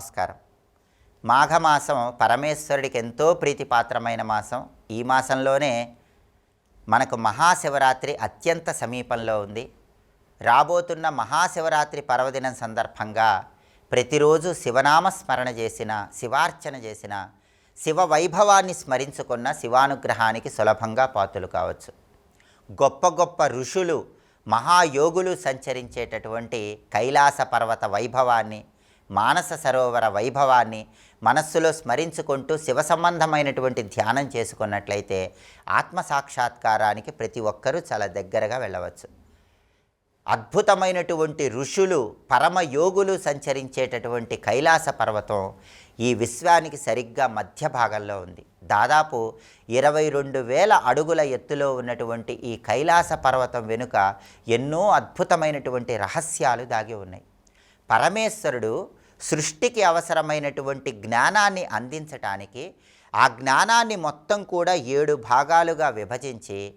నమస్కారం. మాఘమాసం పరమేశ్వరుడికి ఎంతో ప్రీతిపాత్రమైన మాసం. ఈ మాసంలోనే మనకు మహాశివరాత్రి అత్యంత సమీపంలో ఉంది. రాబోతున్న మహాశివరాత్రి పర్వదినం సందర్భంగా ప్రతిరోజు శివనామ స్మరణ చేసిన శివార్చన చేసిన శివ వైభవాన్ని స్మరించుకున్న శివానుగ్రహానికి సులభంగా పాత్రలు కావచ్చు. గొప్ప గొప్ప ఋషులు మహాయోగులు సంచరించేటటువంటి కైలాస పర్వత వైభవాన్ని మానస సరోవర వైభవాన్ని మనస్సులో స్మరించుకుంటూ శివ సంబంధమైనటువంటి ధ్యానం చేసుకున్నట్లయితే ఆత్మ సాక్షాత్కారానికి ప్రతి ఒక్కరూ చాలా దగ్గరగా వెళ్ళవచ్చు. అద్భుతమైనటువంటి ఋషులు పరమయోగులు సంచరించేటటువంటి కైలాస పర్వతం ఈ విశ్వానికి సరిగ్గా మధ్య భాగంలో ఉంది. దాదాపు ఇరవై రెండు వేల అడుగుల ఎత్తులో ఉన్నటువంటి ఈ కైలాస పర్వతం వెనుక ఎన్నో అద్భుతమైనటువంటి రహస్యాలు దాగి ఉన్నాయి. పరమేశ్వరుడు సృష్టికి అవసరమైనటువంటి జ్ఞానాన్ని అందించటానికి ఆ జ్ఞానాన్ని మొత్తం కూడా ఏడు భాగాలుగా విభజించి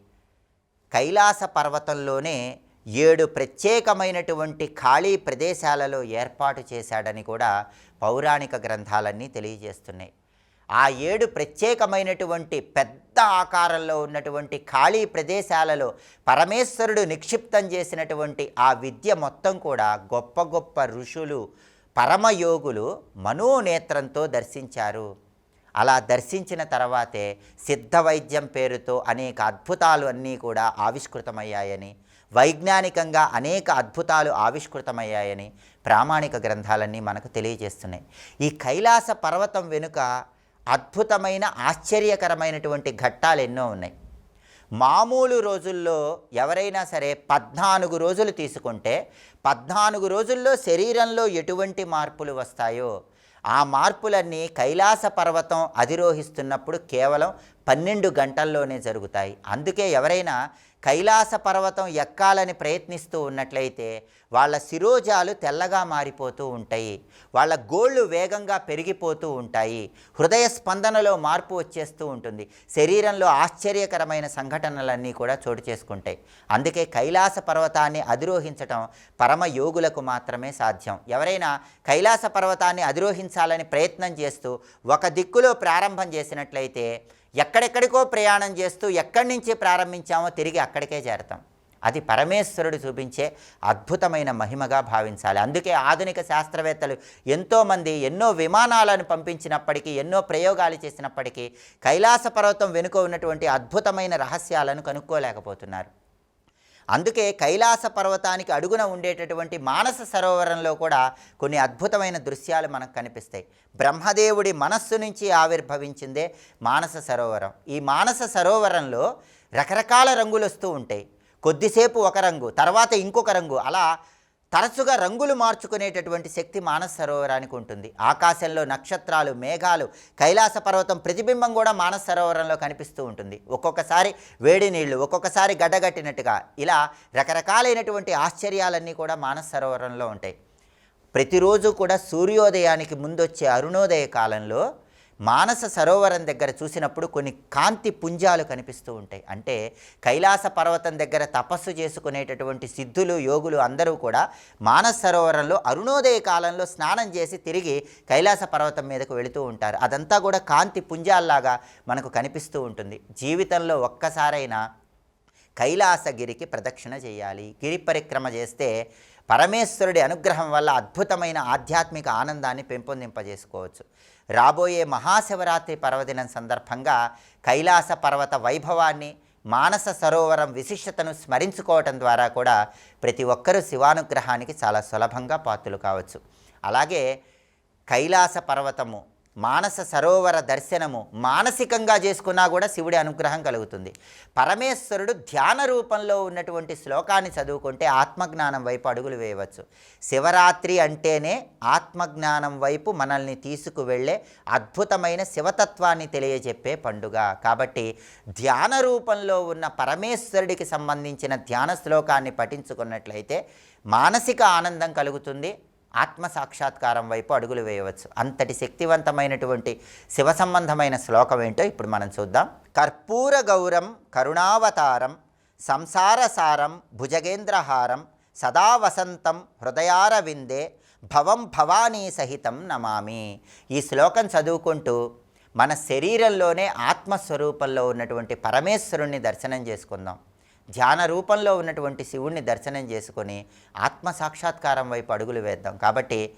కైలాస పర్వతంలోనే ఏడు ప్రత్యేకమైనటువంటి ఖాళీ ప్రదేశాలలో ఏర్పాటు చేశాడని కూడా పౌరాణిక గ్రంథాలన్నీ తెలియజేస్తున్నాయి. ఆ ఏడు ప్రత్యేకమైనటువంటి పెద్ద ఆకారంలో ఉన్నటువంటి ఖాళీ ప్రదేశాలలో పరమేశ్వరుడు నిక్షిప్తం చేసినటువంటి ఆ విద్య మొత్తం కూడా గొప్ప గొప్ప ఋషులు పరమయోగులు మనోనేత్రంతో దర్శించారు. అలా దర్శించిన తర్వాతే సిద్ధ వైద్యం పేరుతో అనేక అద్భుతాలు అన్నీ కూడా ఆవిష్కృతమయ్యాయని వైజ్ఞానికంగా అనేక అద్భుతాలు ఆవిష్కృతమయ్యాయని ప్రామాణిక గ్రంథాలన్నీ మనకు తెలియజేస్తున్నాయి. ఈ కైలాస పర్వతం వెనుక అద్భుతమైన ఆశ్చర్యకరమైనటువంటి ఘట్టాలు ఎన్నో ఉన్నాయి. మామూలు రోజుల్లో ఎవరైనా సరే పద్నాలుగు రోజులు తీసుకుంటే పద్నాలుగు రోజుల్లో శరీరంలో ఎటువంటి మార్పులు వస్తాయో ఆ మార్పులన్నీ కైలాస పర్వతం అధిరోహిస్తున్నప్పుడు కేవలం పన్నెండు గంటల్లోనే జరుగుతాయి. అందుకే ఎవరైనా కైలాస పర్వతం ఎక్కాలని ప్రయత్నిస్తూ ఉన్నట్లయితే వాళ్ళ శిరోజాలు తెల్లగా మారిపోతూ ఉంటాయి. వాళ్ళ గోళ్ళు వేగంగా పెరిగిపోతూ ఉంటాయి. హృదయ స్పందనలో మార్పు వచ్చేస్తూ ఉంటుంది. శరీరంలో ఆశ్చర్యకరమైన సంఘటనలన్నీ కూడా చోటు చేసుకుంటాయి. అందుకే కైలాస పర్వతాన్ని అధిరోహించటం పరమ యోగులకు మాత్రమే సాధ్యం. ఎవరైనా కైలాస పర్వతాన్ని అధిరోహించాలని ప్రయత్నం చేస్తూ ఒక దిక్కులో ప్రారంభం చేసినట్లయితే ఎక్కడెక్కడికో ప్రయాణం చేస్తూ ఎక్కడి నుంచి ప్రారంభించామో తిరిగి అక్కడికే చేరతాం. అది పరమేశ్వరుడు చూపించే అద్భుతమైన మహిమగా భావించాలి. అందుకే ఆధునిక శాస్త్రవేత్తలు ఎంతోమంది ఎన్నో విమానాలను పంపించినప్పటికీ ఎన్నో ప్రయోగాలు చేసినప్పటికీ కైలాస పర్వతం వెనుక ఉన్నటువంటి అద్భుతమైన రహస్యాలను కనుక్కోలేకపోతున్నారు. అందుకే కైలాస పర్వతానికి అడుగున ఉండేటటువంటి మానస సరోవరంలో కూడా కొన్ని అద్భుతమైన దృశ్యాలు మనకు కనిపిస్తాయి. బ్రహ్మదేవుడి మనస్సు నుంచి ఆవిర్భవించిందే మానస సరోవరం. ఈ మానస సరోవరంలో రకరకాల రంగులు వస్తూ ఉంటాయి. కొద్దిసేపు ఒక రంగు తర్వాత ఇంకొక రంగు అలా తరచుగా రంగులు మార్చుకునేటటువంటి శక్తి మానస సరోవరానికి ఉంటుంది. ఆకాశంలో నక్షత్రాలు మేఘాలు కైలాస పర్వతం ప్రతిబింబం కూడా మానస సరోవరంలో కనిపిస్తూ ఉంటుంది. ఒక్కొక్కసారి వేడి నీళ్ళు ఒక్కొక్కసారి గడ్డగట్టినట్టుగా ఇలా రకరకాలైనటువంటి ఆశ్చర్యాలన్నీ కూడా మానస సరోవరంలో ఉంటాయి. ప్రతిరోజు కూడా సూర్యోదయానికి ముందొచ్చే అరుణోదయ కాలంలో మానస సరోవరం దగ్గర చూసినప్పుడు కొన్ని కాంతి పుంజాలు కనిపిస్తూ ఉంటాయి. అంటే కైలాస పర్వతం దగ్గర తపస్సు చేసుకునేటటువంటి సిద్ధులు యోగులు అందరూ కూడా మానస సరోవరంలో అరుణోదయ కాలంలో స్నానం చేసి తిరిగి కైలాస పర్వతం మీదకు వెళుతూ ఉంటారు. అదంతా కూడా కాంతి పుంజాల్లాగా మనకు కనిపిస్తూ ఉంటుంది. జీవితంలో ఒక్కసారైనా కైలాసగిరికి ప్రదక్షిణ చేయాలి. గిరి పరిక్రమ చేస్తే పరమేశ్వరుడి అనుగ్రహం వల్ల అద్భుతమైన ఆధ్యాత్మిక ఆనందాన్ని పెంపొందింపజేసుకోవచ్చు. రాబోయే మహాశివరాత్రి పర్వదినం సందర్భంగా కైలాస పర్వత వైభవాన్ని మానస సరోవరం విశిష్టతను స్మరించుకోవటం ద్వారా కూడా ప్రతి ఒక్కరూ శివానుగ్రహానికి చాలా సులభంగా పాత్రలు కావచ్చు. అలాగే కైలాస పర్వతము మానస సరోవర దర్శనము మానసికంగా చేసుకున్నా కూడా శివుడి అనుగ్రహం కలుగుతుంది. పరమేశ్వరుడు ధ్యాన రూపంలో ఉన్నటువంటి శ్లోకాన్ని చదువుకుంటే ఆత్మజ్ఞానం వైపు అడుగులు వేయవచ్చు. శివరాత్రి అంటేనే ఆత్మజ్ఞానం వైపు మనల్ని తీసుకువెళ్ళే అద్భుతమైన శివతత్వాన్ని తెలియజెప్పే పండుగ. కాబట్టి ధ్యాన రూపంలో ఉన్న పరమేశ్వరుడికి సంబంధించిన ధ్యాన శ్లోకాన్ని పఠించుకున్నట్లయితే మానసిక ఆనందం కలుగుతుంది. ఆత్మ సాక్షాత్కారం వైపు అడుగులు వేయవచ్చు. అంతటి శక్తివంతమైనటువంటి శివ సంబంధమైన శ్లోకం ఏంటో ఇప్పుడు మనం చూద్దాం. కర్పూర గౌరం కరుణావతారం సంసారసారం భుజగేంద్రహారం సదా వసంతం హృదయారవిందే భవం భవానీ సహితం నమామి. ఈ శ్లోకం చదువుకుంటూ మన శరీరంలోనే ఆత్మస్వరూపంలో ఉన్నటువంటి పరమేశ్వరుణ్ణి దర్శనం చేసుకుందాం. ధ్యాన రూపంలో ఉన్నటువంటి శివుణ్ణి దర్శనం చేసుకొని ఆత్మ సాక్షాత్కారం వైపు అడుగులు వేద్దాం. కాబట్టి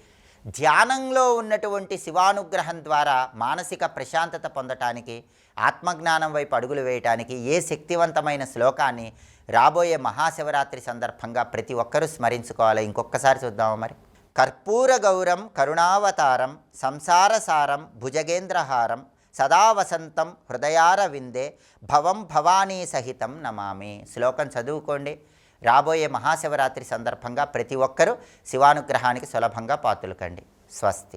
ధ్యానంలో ఉన్నటువంటి శివానుగ్రహం ద్వారా మానసిక ప్రశాంతత పొందటానికి ఆత్మజ్ఞానం వైపు అడుగులు వేయటానికి ఏ శక్తివంతమైన శ్లోకాన్ని రాబోయే మహాశివరాత్రి సందర్భంగా ప్రతి ఒక్కరూ స్మరించుకోవాలి. ఇంకొకసారి చూద్దాము మరి? కర్పూర గౌరం కరుణావతారం సంసారసారం భుజగేంద్రహారం సదా వసంతం హృదయార విందే భవం భవానీ సహితం నమామి. శ్లోకం చదువుకోండి. రాబోయే మహాశివరాత్రి సందర్భంగా ప్రతి ఒక్కరూ శివానుగ్రహానికి సులభంగా పాతులకండి. స్వస్తి.